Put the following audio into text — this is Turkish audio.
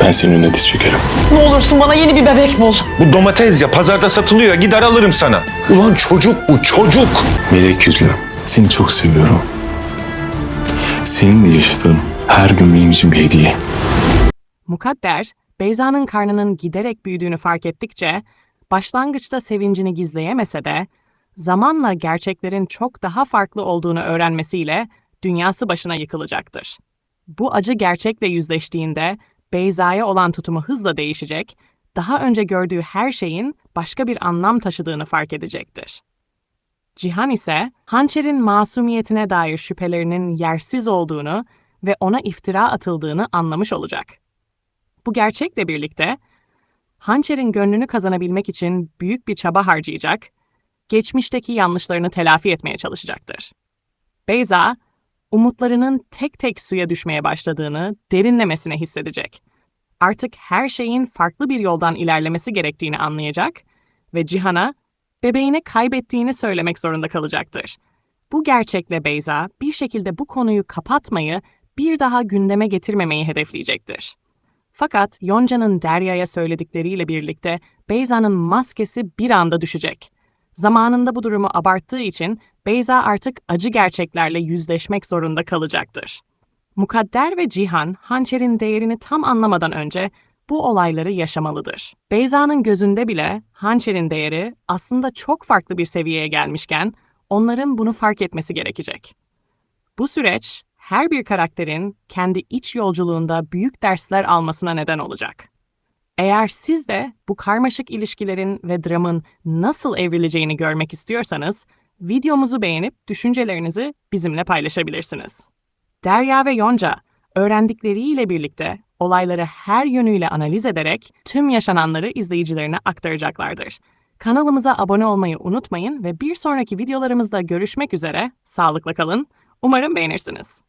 Ben senin önüne diz çökerim. Ne olursun bana yeni bir bebek bul. Bu domates ya pazarda satılıyor. Gider alırım sana. Ulan çocuk bu çocuk. Melek yüzlüm, seni çok seviyorum. Seninle yaşadığım her gün benim için bir hediye. Mukadder, Beyza'nın karnının giderek büyüdüğünü fark ettikçe, başlangıçta sevincini gizleyemese de, zamanla gerçeklerin çok daha farklı olduğunu öğrenmesiyle dünyası başına yıkılacaktır. Bu acı gerçekle yüzleştiğinde Beyza'ya olan tutumu hızla değişecek, daha önce gördüğü her şeyin başka bir anlam taşıdığını fark edecektir. Cihan ise hançerin masumiyetine dair şüphelerinin yersiz olduğunu ve ona iftira atıldığını anlamış olacak. Bu gerçekle birlikte hançerin gönlünü kazanabilmek için büyük bir çaba harcayacak, geçmişteki yanlışlarını telafi etmeye çalışacaktır. Beyza, umutlarının tek tek suya düşmeye başladığını derinlemesine hissedecek. Artık her şeyin farklı bir yoldan ilerlemesi gerektiğini anlayacak ve Cihan'a bebeğini kaybettiğini söylemek zorunda kalacaktır. Bu gerçekle Beyza bir şekilde bu konuyu kapatmayı, bir daha gündeme getirmemeyi hedefleyecektir. Fakat Yonca'nın Derya'ya söyledikleriyle birlikte Beyza'nın maskesi bir anda düşecek. Zamanında bu durumu abarttığı için Beyza artık acı gerçeklerle yüzleşmek zorunda kalacaktır. Mukadder ve Cihan, hançerin değerini tam anlamadan önce bu olayları yaşamalıdır. Beyza'nın gözünde bile hançerin değeri aslında çok farklı bir seviyeye gelmişken onların bunu fark etmesi gerekecek. Bu süreç her bir karakterin kendi iç yolculuğunda büyük dersler almasına neden olacak. Eğer siz de bu karmaşık ilişkilerin ve dramın nasıl evrileceğini görmek istiyorsanız, videomuzu beğenip düşüncelerinizi bizimle paylaşabilirsiniz. Derya ve Yonca, öğrendikleriyle birlikte olayları her yönüyle analiz ederek tüm yaşananları izleyicilerine aktaracaklardır. Kanalımıza abone olmayı unutmayın ve bir sonraki videolarımızda görüşmek üzere, sağlıkla kalın, umarım beğenirsiniz.